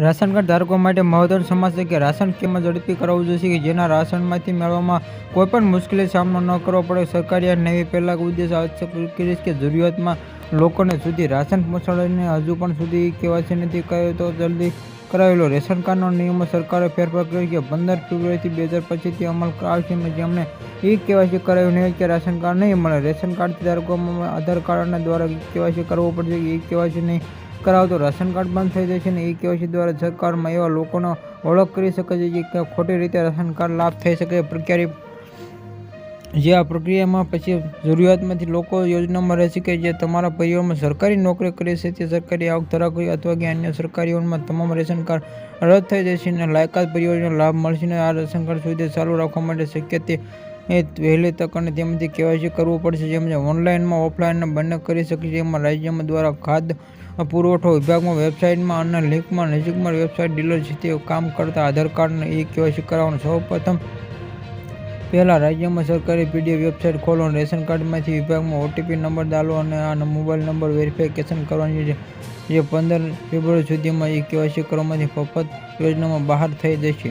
Ration card ધારકો માટે મહત્વનું સમાજ છે કે રાશન કિંમત ઝડપી કરાવવું જોઈએ કે જેના રાશનમાંથી મેળવવામાં કોઈપણ મુશ્કેલી સામનો ન કરવો પડે. સરકારી આ નવી પહેલા ઉદ્દેશ કરીશ કે જરૂરિયાતમાં લોકોને સુધી રાશન પહોંચાડીને હજુ પણ સુધી કહેવાશે નથી કહ્યું તો જલ્દી કરાવેલો રેશન કાર્ડનો નિયમો સરકારે ફેરફાર કર્યો કે પંદર ફેબ્રુઆરીથી બે હજાર પચીસથી અમલ આવશે જેમણે ઈ કેવાયસી કરાવ્યું નહીં કે રાશન કાર્ડ નહીં મળે. રેશન કાર્ડ ધારકોમાં આધાર કાર્ડના દ્વારા કેવાયસી કરવું પડશે. ઈ કેવાયસી નહીં કરાવતો રાશન કાર્ડ બંધ થઈ જશે અને ઈ કેવાયસી દ્વારા સરકારમાં એવા લોકોનો ઓળખ કરી શકે છે કે ખોટી રીતે રાશન કાર્ડ લાભ થઈ શકે. પ્રક્રિયા જે આ પ્રક્રિયામાં પછી જરૂરિયાતમાંથી લોકો યોજનામાં રહેશે કે જે તમારા પરિવારમાં સરકારી નોકરી કરે છે, તે સરકારી આવક ધરાવતી અથવા કે અન્ય સરકારીઓમાં તમામ રેશન કાર્ડ રદ થઈ જશે અને લાયકાત પરિવારનો લાભ મળશે અને આ રેશન કાર્ડ સુવિધા ચાલુ રાખવા માટે શક્ય તે વહેલી તક અને તેમાંથી કેવાયસી કરવું પડશે. જેમ ઓનલાઈનમાં, ઓફલાઈન બંને કરી શકે છે, એમાં રાજ્યમાં દ્વારા ખાદ્ય પુરવઠો વિભાગમાં વેબસાઇટમાં અને લિંકમાં નજીકમાં વેબસાઇટ ડીલર છે તે કામ કરતા આધાર કાર્ડને એ કેવાયસી કરાવવાનું સૌ પ્રથમ પહેલાં રાજ્યમાં સરકારી પીડીએફ વેબસાઇટ ખોલો અને રેશન કાર્ડમાંથી વિભાગમાં ઓટીપી નંબર ડાલો અને આ મોબાઈલ નંબર વેરિફિકેશન કરવાની છે. જે પંદર ફેબ્રુઆરી સુધીમાં એ કેવાયસી કરવામાંથી મફત યોજનામાં બહાર થઈ જશે.